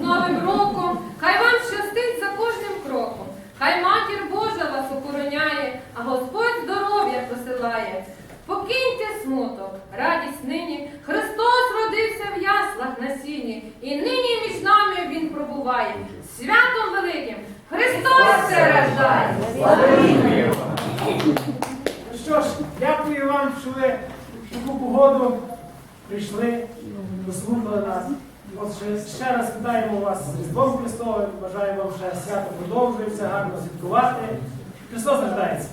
Новим роком! Хай вам щастить за кожним кроком. Хай матір Божа вас охороняє, а Господь здоров'я посилає. Покиньте смуток, радість нині. Христос родився в яслах на сіні, і нині між нами Він пробуває. Святом великим Христос се рождає! Ну що ж, дякую вам, що ви в таку погоду прийшли, дослухали нас. От ще, раз вітаємо вас з Різдвом Христовим, бажаю вам ще свято продовжується, гарно святкувати. Христос рождається!